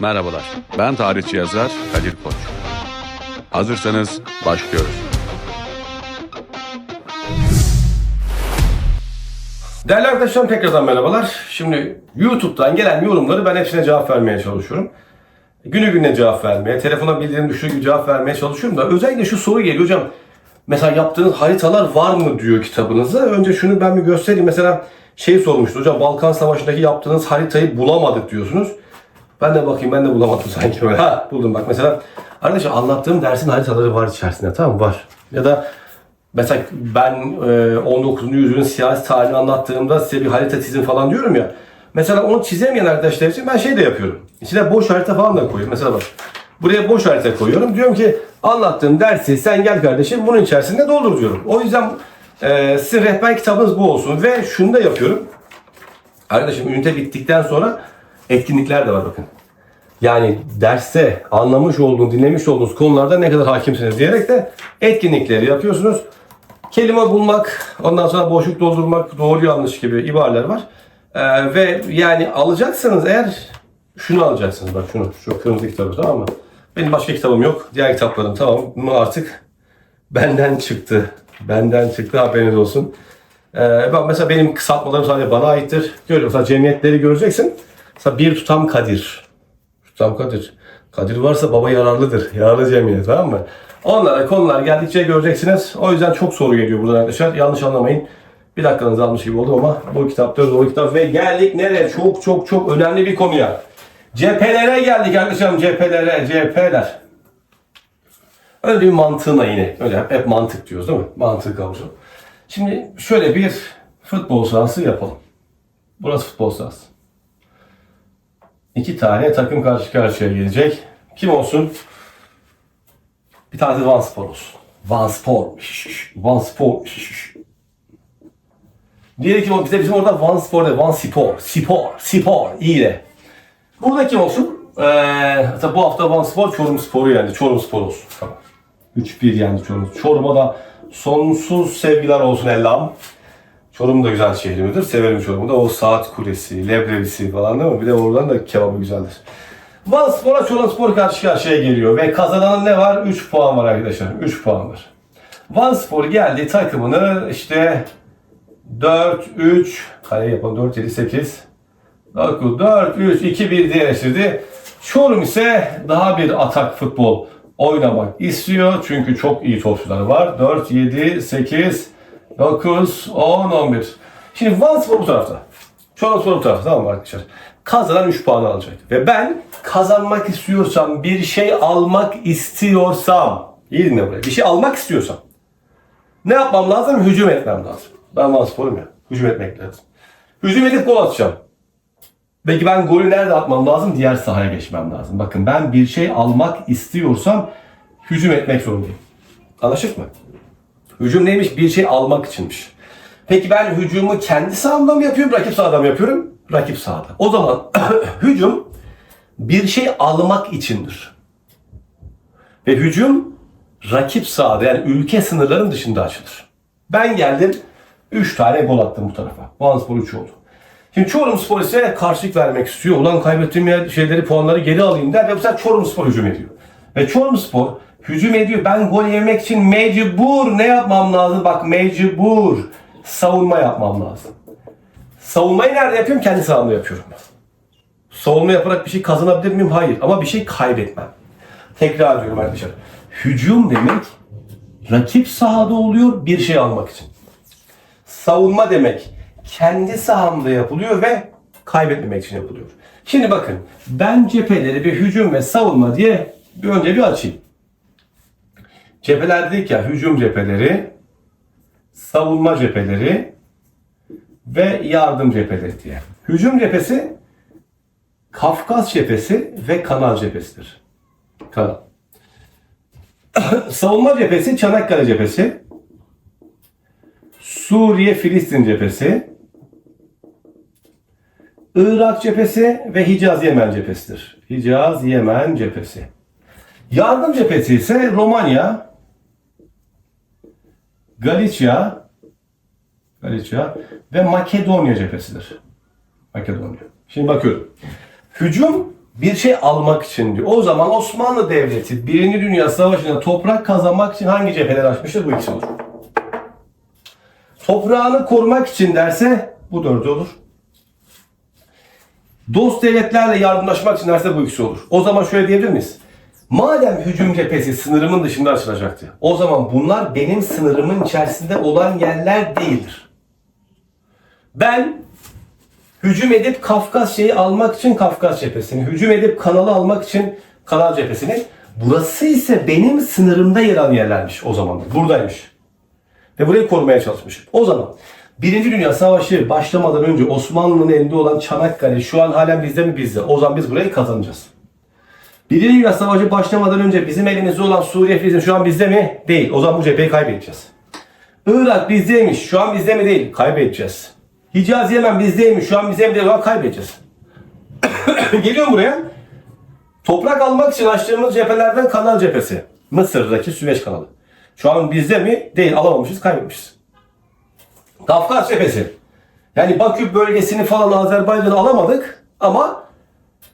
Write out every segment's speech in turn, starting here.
Merhabalar, ben tarihçi yazar Kadir Koç. Hazırsanız başlıyoruz. Değerli arkadaşlarım tekrardan merhabalar. Şimdi YouTube'dan gelen yorumları ben hepsine cevap vermeye çalışıyorum. Günü gününe cevap vermeye, telefona bildirim düştüğü gibi cevap vermeye çalışıyorum da özellikle şu soru geliyor hocam. Mesela yaptığınız haritalar var mı diyor kitabınızda. Önce şunu ben bir göstereyim. Mesela şey sormuştu hocam Balkan Savaşı'ndaki yaptığınız haritayı bulamadık diyorsunuz. Ben de bakayım ben de bulamadım sanki böyle. Ha buldum bak mesela. Arkadaşlar anlattığım dersin haritaları var içerisinde tamam mı? Var. Ya da Mesela ben e, 19. yüzyılın siyasi tarihini anlattığımda size bir harita çizin falan diyorum ya. Mesela onu çizemeyen arkadaşlar için ben şey de yapıyorum. İçine boş harita falan da koyuyorum. Mesela bak. Buraya boş harita koyuyorum. Diyorum ki anlattığım dersi sen gel kardeşim bunun içerisinde doldur diyorum. O yüzden e, sizin rehber kitabınız bu olsun. Ve şunu da yapıyorum. Arkadaşım ünite bittikten sonra etkinlikler de var bakın. Yani derste anlamış olduğunuz, dinlemiş olduğunuz konularda ne kadar hakimsiniz diyerek de etkinlikleri yapıyorsunuz. Kelime bulmak, ondan sonra boşluk doldurmak, doğru yanlış gibi ibareler var. Ee, ve yani alacaksanız eğer şunu alacaksınız bak şunu, şu kırmızı kitabı tamam mı? Benim başka kitabım yok. Diğer kitaplarım tamam mı artık benden çıktı. Benden çıktı haberiniz olsun. Ee, bak mesela benim kısaltmalarım sadece bana aittir. Görüyor mesela cemiyetleri göreceksin. Mesela bir tutam Kadir. Tutam Kadir. Kadir varsa baba yararlıdır. Yararlı cemiyet tamam mı? Onlara konular geldikçe göreceksiniz. O yüzden çok soru geliyor buradan arkadaşlar. Yanlış anlamayın. Bir dakikanızı almış gibi oldum ama bu kitap da doğru kitap. Ve geldik nereye? Çok çok çok önemli bir konuya. Cephelere geldik arkadaşlarım. Cephelere, cepheler. Öyle bir mantığına yine. Öyle hep, hep mantık diyoruz değil mi? Mantık kavuşu. Şimdi şöyle bir futbol sahası yapalım. Burası futbol sahası. İki tane takım karşı karşıya gelecek. Kim olsun? Bir tane de Van Spor olsun. Van Spor. Şş, Van Spor. Şş. Diğeri kim olsun? Bizim orada Van Spor değil. Van Spor. Spor. İyi de. Burada kim olsun? Ee, bu hafta Van Spor Çorum Spor'u yendi. Çorum Spor olsun. Tamam. 3-1 yendi Çorum. Çorum'a da sonsuz sevgiler olsun Ellam. Çorum da güzel şehrimizdir. Severim Çorum'u da. O saat kulesi, leblebisi falan değil mi? Bir de oradan da kebabı güzeldir. Van Spor'a Çorum Spor karşı karşıya geliyor. Ve kazananın ne var? 3 puan var arkadaşlar. 3 puan var. Van Spor geldi takımını işte 4, 3, kare yapalım 4, 7, 8, 9, 4, 3, 2, 1 diye eleştirdi. Çorum ise daha bir atak futbol oynamak istiyor. Çünkü çok iyi topçuları var. 4, 7, 8, 9, 10, 11. Şimdi Van Spor bu tarafta. Çorum Spor bu tarafta tamam mı arkadaşlar? Kazanan 3 puan alacak. Ve ben kazanmak istiyorsam, bir şey almak istiyorsam, iyi dinle buraya, bir şey almak istiyorsam ne yapmam lazım? Hücum etmem lazım. Ben Van Spor'um ya. Hücum etmek lazım. Hücum edip gol atacağım. Peki ben golü nerede atmam lazım? Diğer sahaya geçmem lazım. Bakın ben bir şey almak istiyorsam hücum etmek zorundayım. Anlaştık mı? Hücum neymiş? Bir şey almak içinmiş. Peki ben hücumu kendi sahamda mı yapıyorum, rakip sahada mı yapıyorum? Rakip sahada. O zaman hücum bir şey almak içindir. Ve hücum rakip sahada yani ülke sınırlarının dışında açılır. Ben geldim 3 tane gol attım bu tarafa. Van Spor 3 oldu. Şimdi Çorum Spor ise karşılık vermek istiyor. Ulan kaybettiğim yer şeyleri puanları geri alayım der ve bu sefer Çorum Spor hücum ediyor. Ve Çorum Spor hücum ediyor. Ben gol yemek için mecbur ne yapmam lazım? Bak mecbur savunma yapmam lazım. Savunmayı nerede yapıyorum? Kendi sahamda yapıyorum. Savunma yaparak bir şey kazanabilir miyim? Hayır. Ama bir şey kaybetmem. Tekrar diyorum arkadaşlar. Hücum demek rakip sahada oluyor bir şey almak için. Savunma demek kendi sahamda yapılıyor ve kaybetmemek için yapılıyor. Şimdi bakın ben cepheleri bir hücum ve savunma diye bir önce bir açayım. Cepheler dedik ya hücum cepheleri, savunma cepheleri ve yardım cepheleri diye. Hücum cephesi Kafkas cephesi ve Kanal cephesidir. Kanal. Savunma cephesi Çanakkale cephesi. Suriye Filistin cephesi. Irak cephesi ve Hicaz Yemen cephesidir. Hicaz Yemen cephesi. Yardım cephesi ise Romanya, Galicia, Galicia ve Makedonya cephesidir. Makedonya. Şimdi bakıyorum. Hücum bir şey almak için diyor. O zaman Osmanlı Devleti Birinci Dünya Savaşı'nda toprak kazanmak için hangi cepheler açmıştır? Bu ikisi olur. Toprağını korumak için derse bu dördü olur. Dost devletlerle yardımlaşmak için derse bu ikisi olur. O zaman şöyle diyebilir miyiz? Madem hücum cephesi sınırımın dışında açılacaktı. O zaman bunlar benim sınırımın içerisinde olan yerler değildir. Ben hücum edip Kafkasya'yı almak için Kafkas cephesini, hücum edip kanalı almak için kanal cephesini. Burası ise benim sınırımda yer alan yerlermiş o zaman. Buradaymış. Ve burayı korumaya çalışmış. O zaman Birinci Dünya Savaşı başlamadan önce Osmanlı'nın elinde olan Çanakkale şu an halen bizde mi bizde? O zaman biz burayı kazanacağız. Dünya Savaşı başlamadan önce bizim elimizde olan Suriye Filistin şu an bizde mi? Değil. O zaman bu cepheyi kaybedeceğiz. Irak bizdeymiş. Şu an bizde mi değil? Kaybedeceğiz. Hicaz Yemen bizdeymiş. Şu an bizde mi değil? O kaybedeceğiz. Geliyorum buraya. Toprak almak için açtığımız cephelerden kanal cephesi. Mısır'daki Süveyş kanalı. Şu an bizde mi? Değil. Alamamışız, kaybetmişiz. Kafkas cephesi. Yani Bakü bölgesini falan Azerbaycan'ı alamadık ama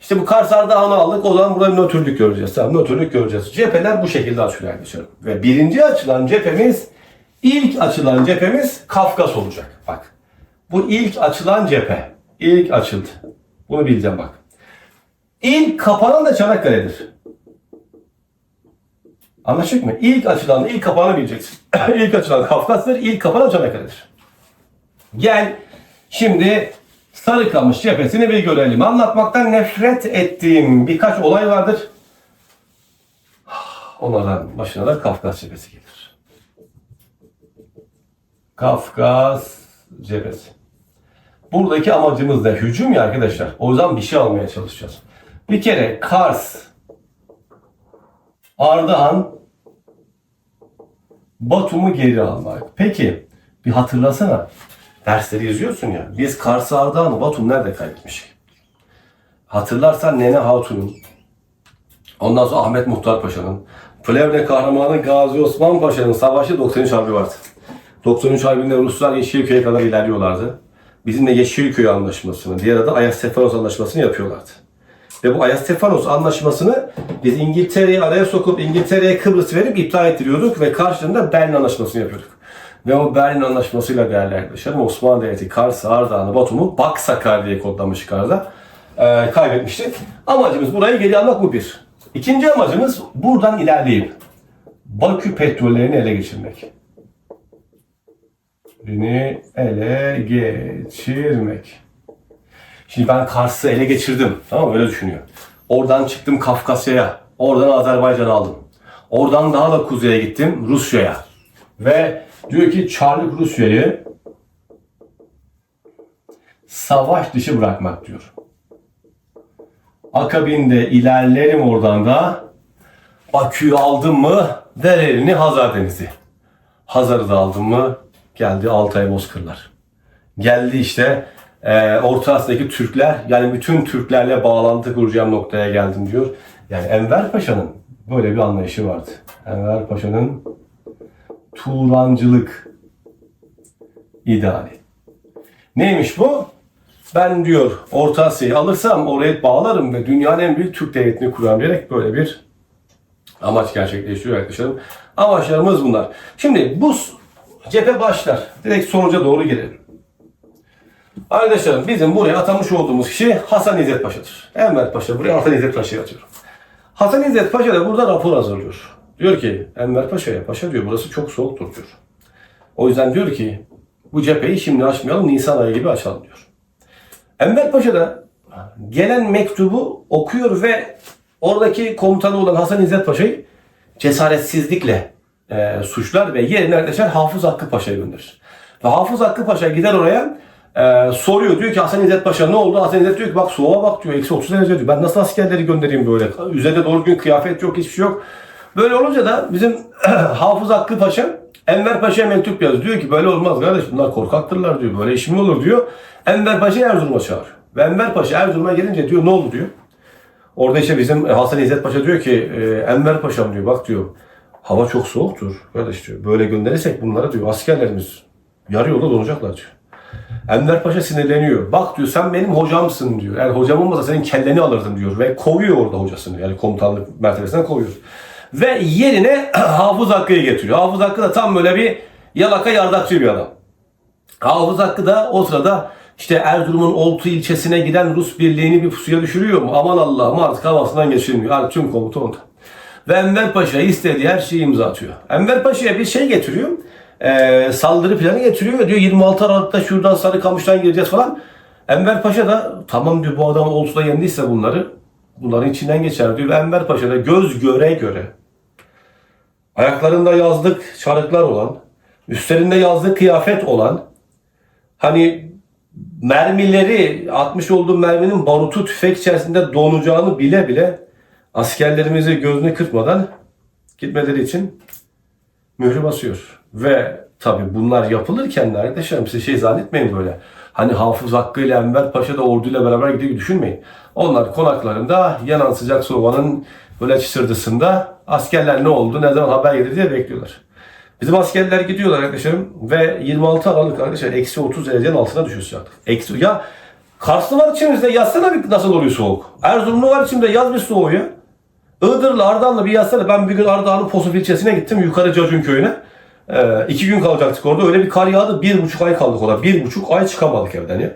işte bu Kars Ardahan'ı aldık. O zaman burada bir nötrlük göreceğiz. Tamam nötrlük göreceğiz. Cepheler bu şekilde açılıyor arkadaşlar. Ve birinci açılan cephemiz ilk açılan cephemiz Kafkas olacak. Bak. Bu ilk açılan cephe. İlk açıldı. Bunu bileceğim bak. İlk kapanan da Çanakkale'dir. Anlaştık mı? İlk açılan, ilk kapanı bileceksin. ilk açılan Kafkas'tır, ilk kapanan Çanakkale'dir. Gel şimdi Sarıkamış cephesini bir görelim. Anlatmaktan nefret ettiğim birkaç olay vardır. Onlardan başına da Kafkas cephesi gelir. Kafkas cephesi. Buradaki amacımız da hücum ya arkadaşlar. O yüzden bir şey almaya çalışacağız. Bir kere Kars, Ardahan, Batum'u geri almak. Peki bir hatırlasana. Dersleri yazıyorsun ya. Biz Kars, Ardahan'ı Batum nerede kaybetmiştik? Hatırlarsan Nene Hatun'un, ondan sonra Ahmet Muhtar Paşa'nın, Plevne kahramanı Gazi Osman Paşa'nın savaşı 93 Harbi vardı. 93 Harbi'nde Ruslar Yeşilköy'e kadar ilerliyorlardı. Bizim de Yeşilköy Anlaşması'nı, diğer adı Ayastefanos Anlaşması'nı yapıyorlardı. Ve bu Ayastefanos Anlaşması'nı biz İngiltere'yi araya sokup İngiltere'ye Kıbrıs verip iptal ettiriyorduk ve karşılığında Berlin Anlaşması'nı yapıyorduk. Ve o Berlin Anlaşması'yla değerli arkadaşlarım Osmanlı Devleti Kars, Ardahan'ı, Batum'u Baksakar diye kodlamış yukarıda. Ee, kaybetmiştik. Amacımız burayı geri almak bu bir. İkinci amacımız buradan ilerleyip Bakü petrollerini ele geçirmek. Birini ele geçirmek. Şimdi ben Kars'ı ele geçirdim. Tamam mı? Öyle düşünüyor. Oradan çıktım Kafkasya'ya. Oradan Azerbaycan'ı aldım. Oradan daha da kuzeye gittim Rusya'ya. Ve diyor ki Çarlık Rusya'yı savaş dışı bırakmak diyor. Akabinde ilerlerim oradan da Bakü'yü aldım mı ver elini Hazar Denizi. Hazar'ı da aldım mı geldi Altay Bozkırlar. Geldi işte e, Orta Asya'daki Türkler yani bütün Türklerle bağlantı kuracağım noktaya geldim diyor. Yani Enver Paşa'nın böyle bir anlayışı vardı. Enver Paşa'nın Turancılık ideali. Neymiş bu? Ben diyor Orta Asya'yı alırsam oraya bağlarım ve dünyanın en büyük Türk devletini kurarım diyerek böyle bir amaç gerçekleştiriyor arkadaşlarım. Amaçlarımız bunlar. Şimdi bu cephe başlar. Direkt sonuca doğru gelelim. Arkadaşlarım bizim buraya atamış olduğumuz kişi Hasan İzzet Paşa'dır. Enver Paşa buraya Hasan İzzet Paşa'yı atıyorum. Hasan İzzet Paşa da burada rapor hazırlıyor. Diyor ki Enver Paşa'ya paşa diyor burası çok soğuktur diyor. O yüzden diyor ki bu cepheyi şimdi açmayalım Nisan ayı gibi açalım diyor. Enver Paşa da gelen mektubu okuyor ve oradaki komutanı olan Hasan İzzet Paşa'yı cesaretsizlikle e, suçlar ve yerine arkadaşlar Hafız Hakkı Paşa'yı gönderir. Ve Hafız Hakkı Paşa gider oraya e, soruyor diyor ki Hasan İzzet Paşa ne oldu? Hasan İzzet diyor ki bak soğuğa bak diyor eksi 30 derece diyor. Ben nasıl askerleri göndereyim böyle? Üzerinde doğru gün kıyafet yok hiçbir şey yok. Böyle olunca da bizim Hafız Hakkı Paşa Enver Paşa'ya mektup yazıyor. Diyor ki böyle olmaz kardeş bunlar korkaktırlar diyor. Böyle iş mi olur diyor. Enver Paşa'yı Erzurum'a çağırıyor. Ve Enver Paşa Erzurum'a gelince diyor ne oldu diyor. Orada işte bizim Hasan İzzet Paşa diyor ki e, Enver Paşa'm diyor bak diyor hava çok soğuktur kardeş diyor. Böyle gönderirsek bunlara diyor askerlerimiz yarı yolda donacaklar diyor. Enver Paşa sinirleniyor. Bak diyor sen benim hocamsın diyor. Eğer hocam olmasa senin kelleni alırdım diyor. Ve kovuyor orada hocasını. Yani komutanlık mertebesinden kovuyor. Ve yerine Hafız Hakkı'yı getiriyor. Hafız Hakkı da tam böyle bir yalaka yardakçı bir adam. Hafız Hakkı da o sırada işte Erzurum'un Oltu ilçesine giden Rus birliğini bir pusuya düşürüyor mu? Aman Allah'ım artık havasından geçirmiyor. Artık tüm komuta onda. Ve Enver Paşa istediği her şeyi imza atıyor. Enver Paşa'ya bir şey getiriyor. Eee, saldırı planı getiriyor ve diyor 26 Aralık'ta şuradan Sarıkamış'tan gireceğiz falan. Enver Paşa da tamam diyor bu adam Oltu'da yendiyse bunları bunların içinden geçer diyor. Ve Enver Paşa da göz göre göre ayaklarında yazlık çarıklar olan, üstlerinde yazlık kıyafet olan, hani mermileri, atmış olduğu merminin barutu tüfek içerisinde donacağını bile bile askerlerimizi gözünü kırpmadan gitmeleri için mührü basıyor. Ve tabi bunlar yapılırken de arkadaşlarım size şey zannetmeyin böyle. Hani Hafız Hakkı ile Enver Paşa da orduyla beraber gidiyor düşünmeyin. Onlar konaklarında yanan sıcak sobanın böyle çısırdısında askerler ne oldu, ne zaman haber gelir diye bekliyorlar. Bizim askerler gidiyorlar arkadaşlarım ve 26 Aralık arkadaşlar eksi 30 derecenin altına düşüyor sıcaklık. Eksi, ya Karslı var içimizde yazsana bir nasıl oluyor soğuk. Erzurumlu var içimde yaz bir soğuğu ya. Iğdır'la Ardahan'la bir yazsana. Ben bir gün Ardahan'ın Posuf ilçesine gittim. Yukarı Cacun köyüne. Ee, iki gün kalacaktık orada. Öyle bir kar yağdı. Bir buçuk ay kaldık orada. Bir buçuk ay çıkamadık evden ya.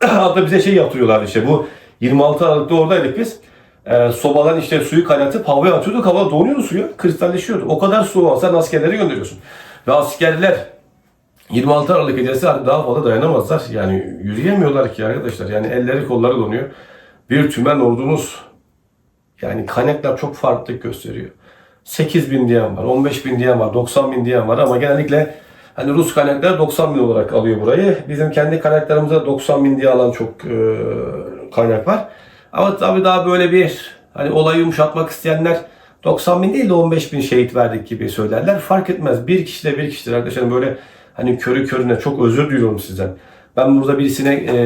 Hatta bize şey yaptırıyorlar işte bu 26 Aralık'ta oradaydık biz. Ee, sobadan işte suyu kaynatıp havaya atıyorduk. Hava donuyordu suyu. Kristalleşiyordu. O kadar soğuğa sen askerleri gönderiyorsun. Ve askerler 26 Aralık gecesi daha fazla dayanamazlar. Yani yürüyemiyorlar ki arkadaşlar. Yani elleri kolları donuyor. Bir tümen ordumuz yani kaynaklar çok farklılık gösteriyor. 8 bin diyen var, 15 bin diyen var, 90 bin diyen var ama genellikle hani Rus kaynakları 90 bin olarak alıyor burayı. Bizim kendi kaynaklarımızda 90 bin diye alan çok e, kaynak var. Ama tabii daha böyle bir hani olayı yumuşatmak isteyenler 90 bin değil de 15 bin şehit verdik gibi söylerler. Fark etmez. Bir kişi de bir kişidir arkadaşlar. Böyle hani körü körüne çok özür diliyorum sizden. Ben burada birisine e,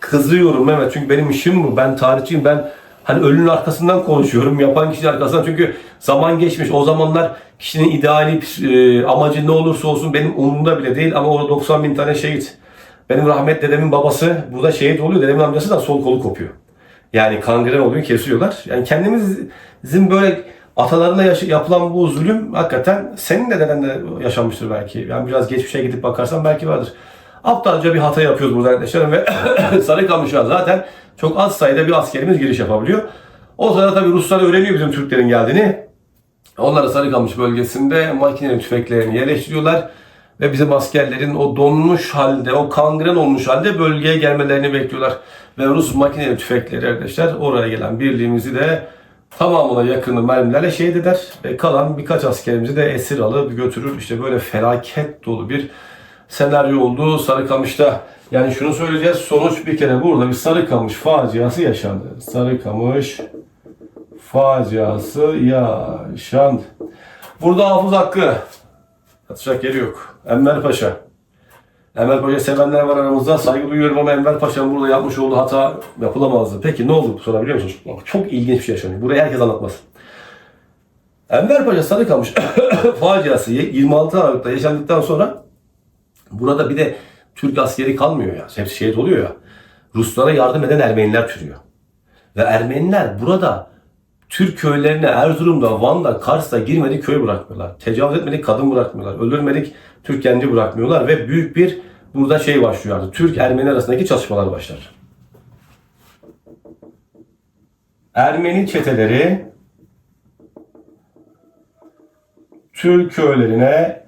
kızıyorum evet çünkü benim işim bu. Ben tarihçiyim. Ben hani ölünün arkasından konuşuyorum. Yapan kişinin arkasından çünkü zaman geçmiş. O zamanlar kişinin ideali, e, amacı ne olursa olsun benim umurumda bile değil ama orada 90 bin tane şehit. Benim rahmet dedemin babası burada şehit oluyor. Dedemin amcası da sol kolu kopuyor. Yani kangren oluyor, kesiyorlar. Yani kendimizin böyle atalarına yaşa- yapılan bu zulüm hakikaten senin de deden de yaşanmıştır belki. Yani biraz geçmişe gidip bakarsan belki vardır. Aptalca bir hata yapıyoruz burada arkadaşlar ve Sarıkamış'a zaten çok az sayıda bir askerimiz giriş yapabiliyor. O sırada tabii Ruslar öğreniyor bizim Türklerin geldiğini. Onlar da Sarıkamış bölgesinde makineli tüfeklerini yerleştiriyorlar. Ve bizim askerlerin o donmuş halde, o kangren olmuş halde bölgeye gelmelerini bekliyorlar. Ve Rus makineli tüfekleri arkadaşlar oraya gelen birliğimizi de tamamına yakını mermilerle şehit eder. Ve kalan birkaç askerimizi de esir alıp götürür. İşte böyle felaket dolu bir senaryo oldu Sarıkamış'ta. Yani şunu söyleyeceğiz. Sonuç bir kere burada bir Sarıkamış faciası yaşandı. Sarıkamış faciası yaşandı. Burada Hafız Hakkı Atacak yeri yok. Enver Paşa. Enver Paşa sevenler var aramızda. Saygı duyuyorum ama Enver Paşa'nın burada yapmış olduğu hata yapılamazdı. Peki ne oldu sonra biliyor musunuz? Çok ilginç bir şey yaşanıyor. Burayı herkes anlatmaz. Enver Paşa Sarıkamış faciası 26 Aralık'ta yaşandıktan sonra burada bir de Türk askeri kalmıyor ya. Hepsi şehit oluyor ya. Ruslara yardım eden Ermeniler türüyor. Ve Ermeniler burada Türk köylerine Erzurum'da, Van'da, Kars'ta girmedik köy bırakmıyorlar. Tecavüz etmedik kadın bırakmıyorlar. Öldürmedik Türk genci bırakmıyorlar ve büyük bir burada şey başlıyor. Türk Ermeni arasındaki çatışmalar başlar. Ermeni çeteleri Türk köylerine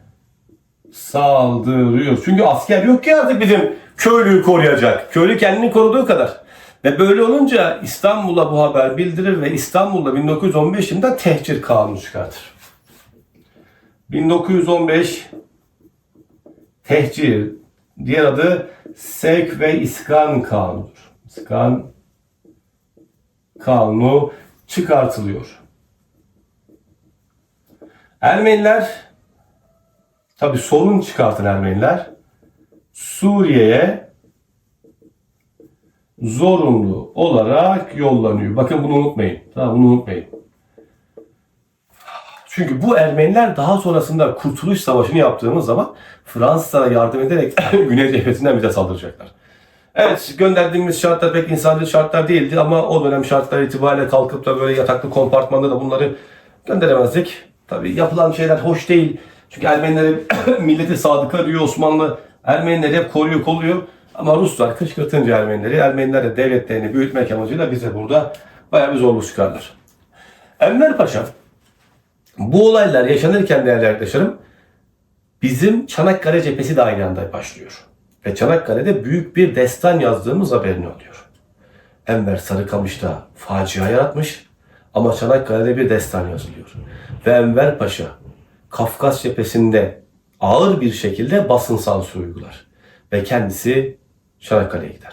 saldırıyor. Çünkü asker yok ki artık bizim köylüyü koruyacak. Köylü kendini koruduğu kadar. Ve böyle olunca İstanbul'a bu haber bildirir ve İstanbul'da 1915 yılında tehcir kanunu çıkartır. 1915 tehcir diğer adı sevk ve iskan kanunudur. İskan kanunu çıkartılıyor. Ermeniler tabi sorun çıkartın Ermeniler Suriye'ye zorunlu olarak yollanıyor. Bakın bunu unutmayın. Tamam bunu unutmayın. Çünkü bu Ermeniler daha sonrasında Kurtuluş Savaşı'nı yaptığımız zaman Fransızlara yardım ederek Güney cephesinden bize saldıracaklar. Evet gönderdiğimiz şartlar pek insancıl şartlar değildi ama o dönem şartlar itibariyle kalkıp da böyle yataklı kompartmanda da bunları gönderemezdik. Tabii yapılan şeyler hoş değil. Çünkü Ermeniler milleti sadıka diyor Osmanlı. Ermenileri hep koruyor kolluyor. Ama Ruslar kışkırtınca Ermenileri, Ermeniler de devletlerini büyütmek amacıyla bize burada bayağı bir zorluk çıkarlar. Enver Paşa bu olaylar yaşanırken değerli arkadaşlarım bizim Çanakkale cephesi de aynı anda başlıyor. Ve Çanakkale'de büyük bir destan yazdığımız haberini alıyor. Enver Sarıkamış'ta facia yaratmış ama Çanakkale'de bir destan yazılıyor. Ve Enver Paşa Kafkas cephesinde ağır bir şekilde basın sansürü uygular. Ve kendisi Çanakkale'ye gider.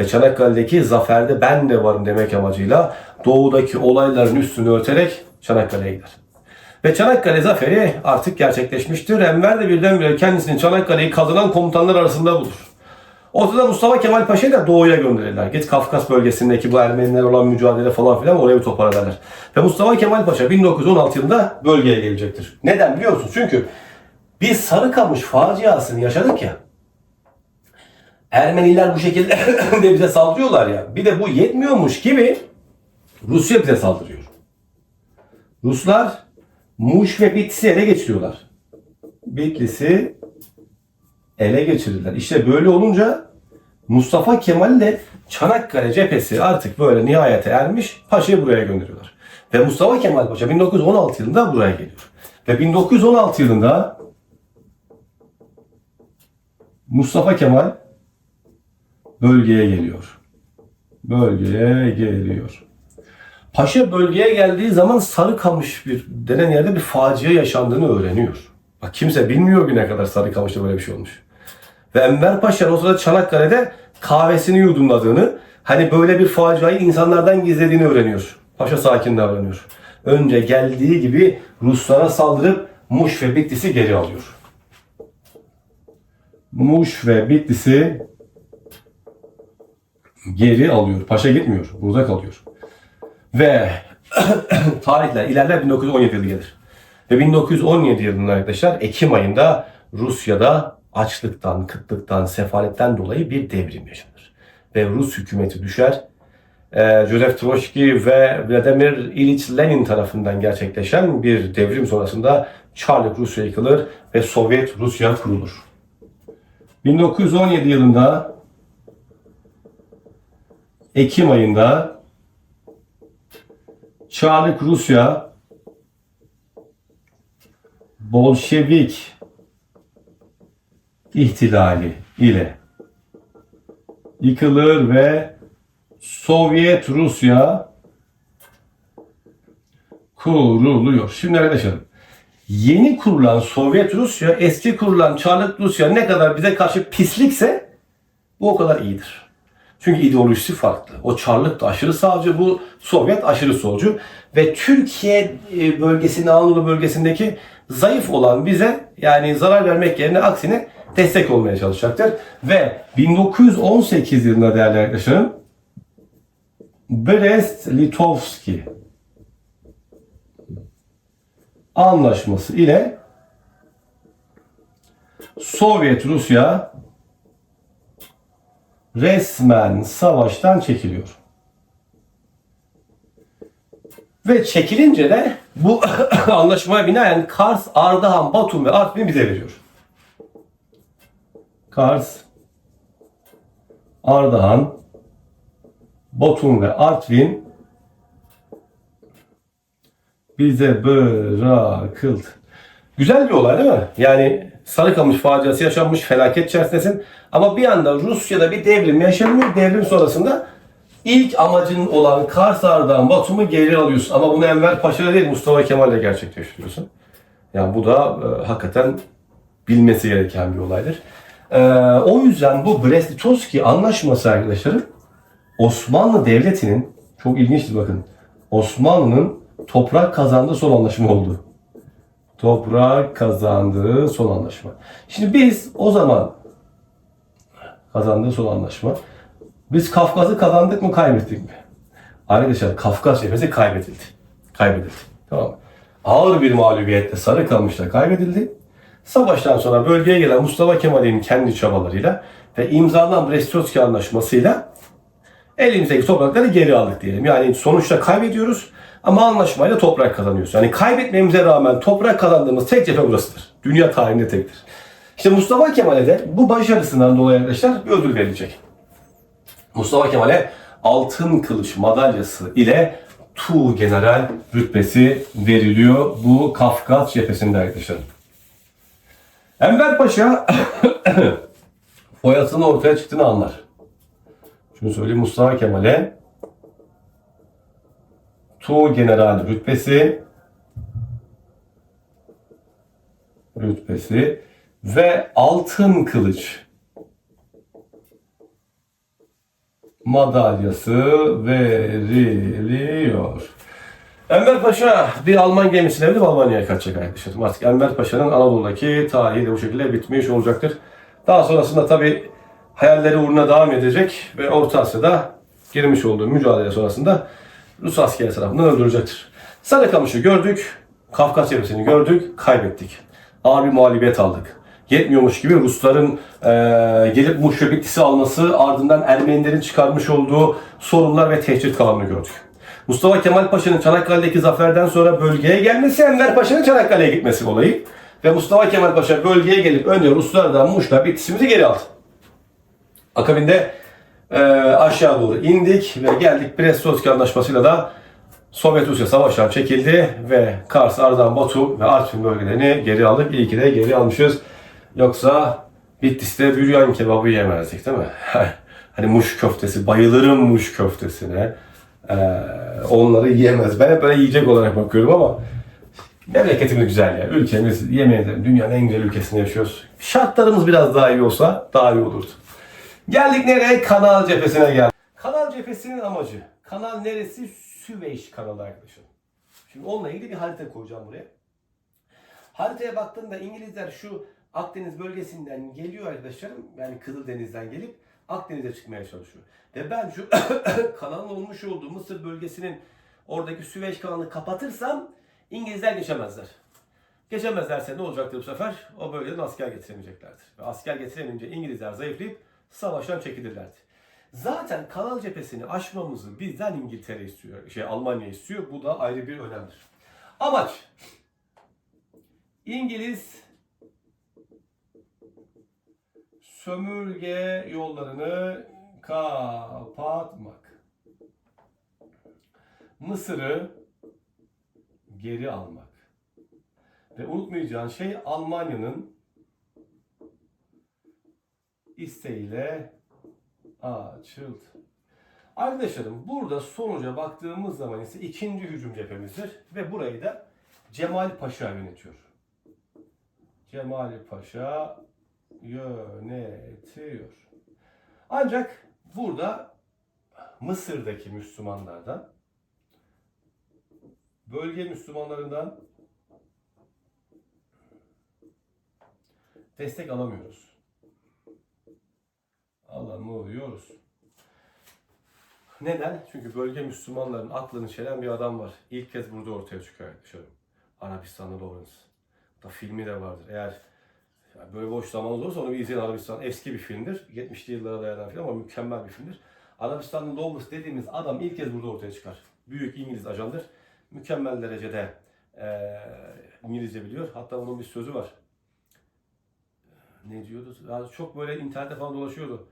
Ve Çanakkale'deki zaferde ben de varım demek amacıyla doğudaki olayların üstünü örterek Çanakkale'ye gider. Ve Çanakkale zaferi artık gerçekleşmiştir. Enver de birdenbire kendisini Çanakkale'yi kazanan komutanlar arasında bulur. Ortada Mustafa Kemal Paşa'yı da doğuya gönderirler. Git Kafkas bölgesindeki bu Ermeniler olan mücadele falan filan oraya bir toparlarlar. Ve Mustafa Kemal Paşa 1916 yılında bölgeye gelecektir. Neden biliyor musun? Çünkü biz Sarıkamış faciasını yaşadık ya. Ermeniler bu şekilde de bize saldırıyorlar ya. Bir de bu yetmiyormuş gibi Rusya bize saldırıyor. Ruslar Muş ve Bitlis'i ele geçiriyorlar. Bitlis'i ele geçirirler. İşte böyle olunca Mustafa Kemal de Çanakkale cephesi artık böyle nihayete ermiş. Paşa'yı buraya gönderiyorlar. Ve Mustafa Kemal Paşa 1916 yılında buraya geliyor. Ve 1916 yılında Mustafa Kemal bölgeye geliyor. Bölgeye geliyor. Paşa bölgeye geldiği zaman Sarıkamış bir denen yerde bir facia yaşandığını öğreniyor. Bak kimse bilmiyor güne kadar Sarıkamış'ta böyle bir şey olmuş. Ve Enver Paşa o sırada Çanakkale'de kahvesini yudumladığını, hani böyle bir faciayı insanlardan gizlediğini öğreniyor. Paşa sakin davranıyor. Önce geldiği gibi Ruslara saldırıp Muş ve Bitlis'i geri alıyor. Muş ve Bitlis'i geri alıyor. Paşa gitmiyor. Burada kalıyor. Ve tarihler ilerler 1917 yılı gelir. Ve 1917 yılında arkadaşlar Ekim ayında Rusya'da açlıktan, kıtlıktan, sefaletten dolayı bir devrim yaşanır. Ve Rus hükümeti düşer. Ee, Joseph Trotsky ve Vladimir İliç Lenin tarafından gerçekleşen bir devrim sonrasında Çarlık Rusya yıkılır ve Sovyet Rusya kurulur. 1917 yılında Ekim ayında Çarlık Rusya Bolşevik ihtilali ile yıkılır ve Sovyet Rusya kuruluyor. Şimdi arkadaşlar yeni kurulan Sovyet Rusya eski kurulan Çarlık Rusya ne kadar bize karşı pislikse bu o kadar iyidir. Çünkü ideolojisi farklı. O Çarlık da aşırı sağcı, bu Sovyet aşırı solcu. Ve Türkiye e, bölgesinde, Anadolu bölgesindeki zayıf olan bize yani zarar vermek yerine aksine destek olmaya çalışacaktır. Ve 1918 yılında değerli arkadaşlarım Brest-Litovski anlaşması ile Sovyet Rusya resmen savaştan çekiliyor. Ve çekilince de bu anlaşmaya binaen Kars, Ardahan, Batum ve Artvin bize veriyor. Kars, Ardahan, Batum ve Artvin bize bırakıldı. Güzel bir olay değil mi? Yani Sarıkamış faciası yaşanmış felaket içerisindesin. Ama bir anda Rusya'da bir devrim yaşanıyor. Devrim sonrasında ilk amacın olan Kars Ardahan Batum'u geri alıyorsun. Ama bunu Enver Paşa'yla değil Mustafa Kemal'le gerçekleştiriyorsun. Yani bu da e, hakikaten bilmesi gereken bir olaydır. E, o yüzden bu Brest-Litovski anlaşması arkadaşlarım Osmanlı Devleti'nin çok ilginçtir bakın. Osmanlı'nın toprak kazandığı son anlaşma oldu. Toprak kazandığı son anlaşma. Şimdi biz o zaman kazandığı son anlaşma. Biz Kafkas'ı kazandık mı kaybettik mi? Arkadaşlar Kafkas cephesi kaybedildi. Kaybedildi. Tamam ağır bir mağlubiyetle Sarıkamış'ta kaybedildi. Savaştan sonra bölgeye gelen Mustafa Kemal'in kendi çabalarıyla ve imzalanan Brest-Litovsk anlaşmasıyla elimizdeki toprakları geri aldık diyelim. Yani sonuçta kaybediyoruz ama anlaşmayla toprak kazanıyoruz. Yani kaybetmemize rağmen toprak kazandığımız tek cephe burasıdır. Dünya tarihinde tektir. İşte Mustafa Kemal'e de bu başarısından dolayı arkadaşlar bir ödül verilecek. Mustafa Kemal'e altın kılıç madalyası ile Tu General rütbesi veriliyor bu Kafkas cephesinde arkadaşlar. Enver Paşa foyasının ortaya çıktığını anlar. Şunu söyleyeyim Mustafa Kemal'e Tu General rütbesi rütbesi ve altın kılıç madalyası veriliyor. Enver Paşa bir Alman gemisine binip Almanya'ya kaçacak arkadaşlar. Artık Enver Paşa'nın Anadolu'daki tarihi de bu şekilde bitmiş olacaktır. Daha sonrasında tabi hayalleri uğruna devam edecek ve Orta Asya'da girmiş olduğu mücadele sonrasında Rus askeri tarafından öldürecektir. Sarıkamış'ı gördük, Kafkas cephesini gördük, kaybettik. Ağır bir mağlubiyet aldık. Yetmiyormuş gibi Rusların eee, gelip Muş ve Bitlis'i alması ardından Ermenilerin çıkarmış olduğu sorunlar ve tehdit kalanını gördük. Mustafa Kemal Paşa'nın Çanakkale'deki zaferden sonra bölgeye gelmesi Enver Paşa'nın Çanakkale'ye gitmesi olayı. Ve Mustafa Kemal Paşa bölgeye gelip önce Ruslardan Muş'la Bitlis'imizi geri aldı. Akabinde eee, aşağı doğru indik ve geldik Brest-Litovsk anlaşmasıyla da Sovyet Rusya savaştan çekildi ve Kars, Ardahan, Batu ve Artvin bölgelerini geri aldık. İyi ki de geri almışız. Yoksa Bitlis'te büryan kebabı yemezdik değil mi? hani muş köftesi, bayılırım muş köftesine. Ee, onları yiyemez. Ben hep böyle yiyecek olarak bakıyorum ama memleketimiz güzel ya. Ülkemiz ederim dünyanın en güzel ülkesinde yaşıyoruz. Şartlarımız biraz daha iyi olsa daha iyi olurdu. Geldik nereye? Kanal cephesine geldik. Kanal cephesinin amacı. Kanal neresi? Süveyş kanalı arkadaşlar. Şimdi onunla ilgili bir harita koyacağım buraya. Haritaya baktığımda İngilizler şu Akdeniz bölgesinden geliyor arkadaşlarım. Yani Kızıldeniz'den gelip Akdeniz'e çıkmaya çalışıyor. Ve ben şu kanalın olmuş olduğu Mısır bölgesinin oradaki Süveyş kanalını kapatırsam İngilizler geçemezler. Geçemezlerse ne olacaktır bu sefer? O bölgeden asker getiremeyeceklerdir. Ve asker getiremeyince İngilizler zayıflayıp savaştan çekilirlerdi. Zaten kanal cephesini aşmamızı bizden İngiltere istiyor, şey Almanya istiyor. Bu da ayrı bir önemdir. Amaç İngiliz sömürge yollarını kapatmak. Mısır'ı geri almak. Ve unutmayacağın şey Almanya'nın isteğiyle açıldı. Arkadaşlarım burada sonuca baktığımız zaman ise ikinci hücum cephemizdir ve burayı da Cemal Paşa yönetiyor. Cemal Paşa yönetiyor. Ancak burada Mısır'daki Müslümanlardan bölge Müslümanlarından destek alamıyoruz. Alamıyoruz. Neden? Çünkü bölge Müslümanların aklını çelen bir adam var. İlk kez burada ortaya çıkıyor arkadaşlarım. Arabistan'da Lawrence. Da filmi de vardır. Eğer yani böyle boş zamanınız olursa onu bir izleyin Arabistan. Eski bir filmdir. 70'li yıllara dayanan film ama mükemmel bir filmdir. Arabistan'ın Lawrence dediğimiz adam ilk kez burada ortaya çıkar. Büyük İngiliz ajandır. Mükemmel derecede eee İngilizce biliyor. Hatta onun bir sözü var. Ne diyordu? Yani çok böyle internette falan dolaşıyordu.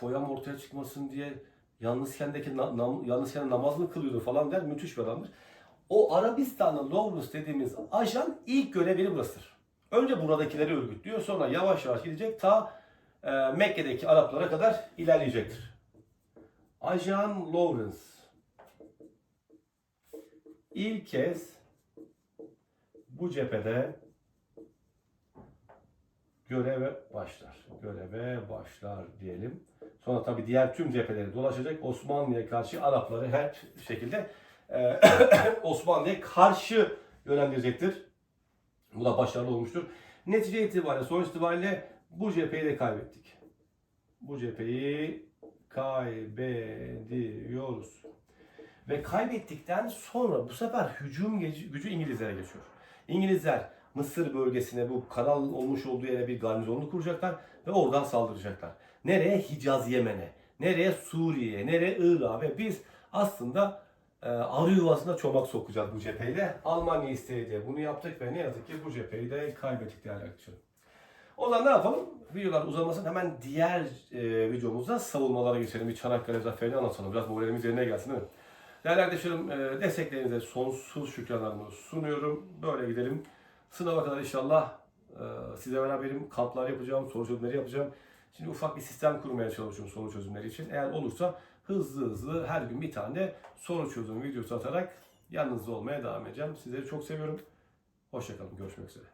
Foyam ortaya çıkmasın diye yalnızkendeki na, nam, yalnızken namaz mı kılıyordu falan der. Müthiş bir adamdır. O Arabistan'da Lawrence dediğimiz ajan ilk görevi burasıdır. Önce buradakileri örgütlüyor. Sonra yavaş yavaş gidecek ta e, Mekke'deki Araplara kadar ilerleyecektir. Ajan Lawrence ilk kez bu cephede göreve başlar. Göreve başlar diyelim. Sonra tabii diğer tüm cepheleri dolaşacak. Osmanlı'ya karşı Arapları her şekilde e, Osmanlı'ya karşı yönlendirecektir. Bu da başarılı olmuştur. Netice itibariyle, sonuç itibariyle bu cepheyi de kaybettik. Bu cepheyi kaybediyoruz. Ve kaybettikten sonra bu sefer hücum gücü, İngilizlere geçiyor. İngilizler Mısır bölgesine bu kanal olmuş olduğu yere bir garnizonunu kuracaklar ve oradan saldıracaklar. Nereye? Hicaz Yemen'e. Nereye? Suriye'ye. Nereye? Irak'a ve biz aslında e, arı yuvasına çomak sokacağız bu cepheyle. Almanya istedi diye bunu yaptık ve ne yazık ki bu cepheyi de kaybettik değerli arkadaşlarım. O zaman ne yapalım? Videolar uzamasın hemen diğer e, videomuzda savunmalara geçelim. Bir Çanakkale zaferini anlatalım. Biraz moralimiz yerine gelsin değil mi? Değerli arkadaşlarım e, desteklerinize sonsuz şükranlarımı sunuyorum. Böyle gidelim. Sınava kadar inşallah e, size beraberim. Kamplar yapacağım, soru çözümleri yapacağım. Şimdi ufak bir sistem kurmaya çalışıyorum soru çözümleri için. Eğer olursa hızlı hızlı her gün bir tane soru çözüm videosu atarak yanınızda olmaya devam edeceğim. Sizleri çok seviyorum. Hoşçakalın. Görüşmek üzere.